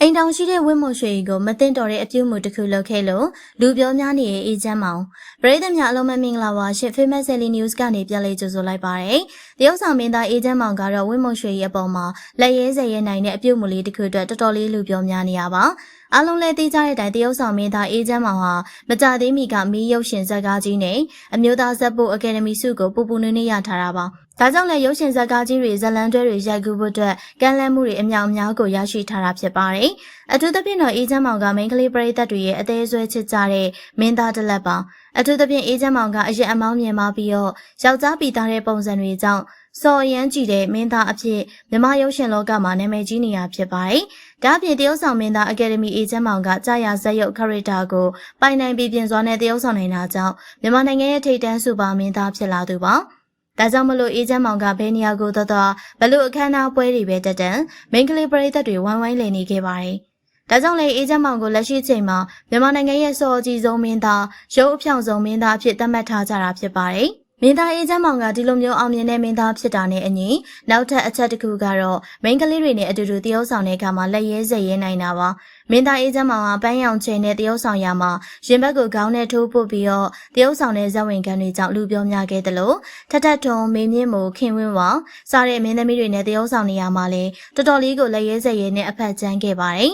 အိမ်တောင်ရှိတဲ့ဝင်းမွန်ရွှေကြီးကိုမတင်တော်တဲ့အပြုတ်မှုတစ်ခုလုပ်ခဲ့လို့လူပြောများနေတဲ့အေဂျင့်မောင်ပရိသတ်များအလုံးမမင်္ဂလာပါရှင် Famous Daily News ကနေပြန်လည်ကြိုဆိုလိုက်ပါရစေ။တရုတ်ဆောင်မင်းသားအေဂျင့်မောင်ကတော့ဝင်းမွန်ရွှေကြီးအပေါ်မှာလက်ရဲစဲရဲနိုင်တဲ့အပြုတ်မှုလေးတစ်ခုအတွက်တော်တော်လေးလူပြောများနေရပါ။အားလုံးလည်းသိကြတဲ့အတိုင်းတရုတ်ဆောင်မင်းသားအေဂျင့်မောင်ဟာမကြသေးမီကမီးရုပ်ရှင်ဇာတ်ကားကြီးနဲ့အမျိုးသားဇက်ဖို့အကယ်ဒမီဆုကိုပူပူနွေးနွေးရထားတာပါ။ ဒါကြောင့်လည်းရုပ်ရှင်ဇာတ်ကားကြီးတွေဇလန်တွဲတွေရိုက်ကူးဖို့အတွက်ကမ်းလှမ်းမှုတွေအမြောက်အများကိုရရှိထားတာဖြစ်ပါတယ်။အထူးသဖြင့်တော့အေဂျင့်မောင်ကမိန်းကလေးပရိသတ်တွေရဲ့အသေးဆွဲချစ်ကြတဲ့မင်းသားတစ်လက်ပါ။အထူးသဖြင့်အေဂျင့်မောင်ကအရင်အမောင်းမြင်မှပြီးတော့ယောက်ျားပီသားတဲ့ပုံစံတွေကြောင့်စော်ရမ်းကြည့်တဲ့မင်းသားအဖြစ်မြမရုပ်ရှင်လောကမှာနာမည်ကြီးနေရဖြစ်ပါတယ်။ဒါ့အပြင်တရုတ်ဆောင်မင်းသားအကယ်ဒမီအေဂျင့်မောင်ကကြာရဇက်ရုပ်ခရစ်တာကိုပိုင်နိုင်ပြီးပြင်စွာနဲ့တရုတ်ဆောင်နိုင်တာကြောင့်မြန်မာနိုင်ငံရဲ့ထိပ်တန်းစူပါမင်းသားဖြစ်လာသူပါ။ ဒါကြောင့်မလို့အေဂျင့်မောင်ကဘယ်နေရာကိုသွားသွားဘလို့အခမ်းအနားပွဲတွေပဲတက်တန်မိန်းကလေးပရိသတ်တွေဝိုင်းဝိုင်းလည်နေခဲ့ပါတယ်။ဒါကြောင့်လေအေဂျင့်မောင်ကိုလက်ရှိချိန်မှာမြန်မာနိုင်ငံရဲ့စော်ကြီးဆုံးမင်းသားရုပ်အဖြောင်ဆုံးမင်းသားအဖြစ်သတ်မှတ်ထားကြတာဖြစ်ပါတယ်။ မင်းသားအေဂျင့်မောင်ကဒီလိုမျိုးအောင်မြင်တဲ့မင်းသားဖြစ်တာနဲ့အညီနောက်ထပ်အချက်တစ်ခုကတော့မိန်းကလေးတွေနဲ့အတူတူတရုပ်ဆောင်တဲ့အခါမှာလက်ရဲစက်ရဲနိုင်တာပါမင်းသားအေဂျင့်မောင်ကပန်းရောင်ချိန်နဲ့တရုပ်ဆောင်ရမှာရင်ဘက်ကိုခေါင်းနဲ့ထိုးပုတ်ပြီးတော့တရုပ်ဆောင်တဲ့ဇက်ဝင်ခံတွေကြောင့်လူပြောများခဲ့တယ်လို့ထထထုံမင်းမြင့်မို့ခင်ဝင်းဝါစားတဲ့မင်းသမီးတွေနဲ့တရုပ်ဆောင်နေရမှာလဲတော်တော်လေးကိုလက်ရဲစက်ရဲနဲ့အဖက်ကျန်းခဲ့ပါတယ်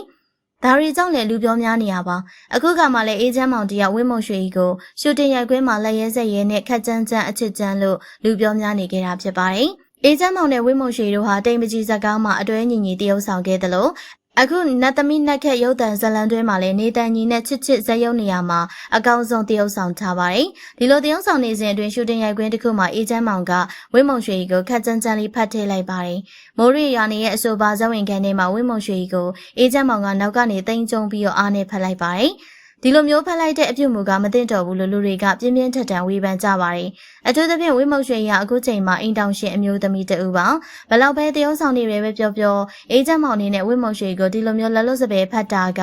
ဒါရီကြောင့်လည်းလူပြောများနေရပါအခုကမှလည်းအေဂျင့်မောင်တယောက်ဝင်းမုံရွှေကြီးကိုရှူတင်ရိုက်ကွင်းမှာလက်ရဲစက်ရဲနဲ့ခက်ကြမ်းကြမ်းအချစ်ကြမ်းလို့လူပြောများနေခဲ့တာဖြစ်ပါတယ်အေဂျင့်မောင်နဲ့ဝင်းမုံရွှေတို့ဟာတိမ်ပကြီးဇက်ကောင်းမှာအတွဲညီညီတရုပ်ဆောင်ခဲ့တယ်လို့ အခုနတ်သမီးနတ်ခက်ရုပ်တံဇလန်တွဲမှာလည်းနေတန်ညီနဲ့ချစ်ချစ်ဇက်ရုပ်နေရာမှာအကောင်းဆုံးတရုပ်ဆောင်ထားပါတယ်။ဒီလိုတရုပ်ဆောင်နေစဉ်အတွင်းရှူတင်ရိုက်ကွင်းတစ်ခုမှာအေဂျင့်မောင်ကဝင်းမုံရွှေကြီးကိုခက်ကြမ်းကြမ်းလေးဖတ်ထည့်လိုက်ပါတယ်။မိုးရီရွာနေရဲ့အဆိုပါဇက်ဝင်ခန်းထဲမှာဝင်းမုံရွှေကြီးကိုအေဂျင့်မောင်ကနောက်ကနေတိမ်ကျုံပြီးတော့အားနဲ့ဖတ်လိုက်ပါတယ်။ ဒီလိုမျိုးဖက်လိုက်တဲ့အပြုတ်မူကမသိတော့ဘူးလို့လူတွေကပြင်းပြင်းထန်ထန်ဝေဖန်ကြပါတယ်။အထူးသဖြင့်ဝိမုတ်ရွှေရအခုချိန်မှာအိမ်တောင်ရှင်အမျိုးသမီးတဦးပါ။ဘလောက်ပဲတရုံဆောင်နေပဲပြောပြောအေးချမ်းမောင်နေနဲ့ဝိမုတ်ရွှေကိုဒီလိုမျိုးလက်လွတ်စပယ်ဖတ်တာက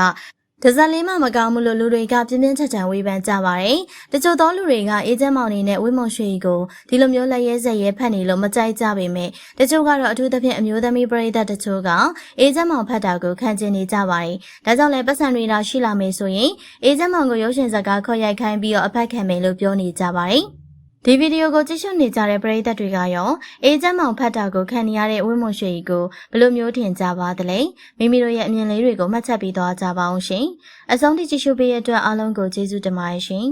ဒဇက်လေးမှမကောင်းဘူးလို့လူတွေကပြင်းပြင်းထန်ထန်ဝေဖန်ကြပါတယ်။တချို့သောလူတွေကအေဂျင့်မောင်နေနဲ့ဝင်းမုံရွှေကိုဒီလိုမျိုးလက်ရဲစက်ရဲဖတ်နေလို့မကြိုက်ကြပေမဲ့တချို့ကတော့အထူးသဖြင့်အမျိုးသမီးပရိသတ်တချို့ကအေဂျင့်မောင်ဖတ်တာကိုခံကျင်နေကြပါတယ်။ဒါကြောင့်လည်းပတ်စံတွေတော့ရှိလာမယ်ဆိုရင်အေဂျင့်မောင်ကိုရုပ်ရှင်ဇာတ်ကားခေါ်ရိုက်ခိုင်းပြီးတော့အဖက်ခံမယ်လို့ပြောနေကြပါတယ်။ ဒီဗီဒီယိုကိုကြည့်ရှုနေကြတဲ့ပရိသတ်တွေကရောအေဂျင့်မောင်ဖတ်တာကိုခံနေရတဲ့ဝင်းမွန်ရွှေကြီးကိုဘယ်လိုမျိုးထင်ကြပါသလဲမိမိတို့ရဲ့အမြင်လေးတွေကိုမှတ်ချက်ပြီးသွားကြပါအောင်ရှင်အဆုံးထိကြည့်ရှုပေးရတဲ့အတွက်အားလုံးကိုကျေးဇူးတင်ပါတယ်ရှင်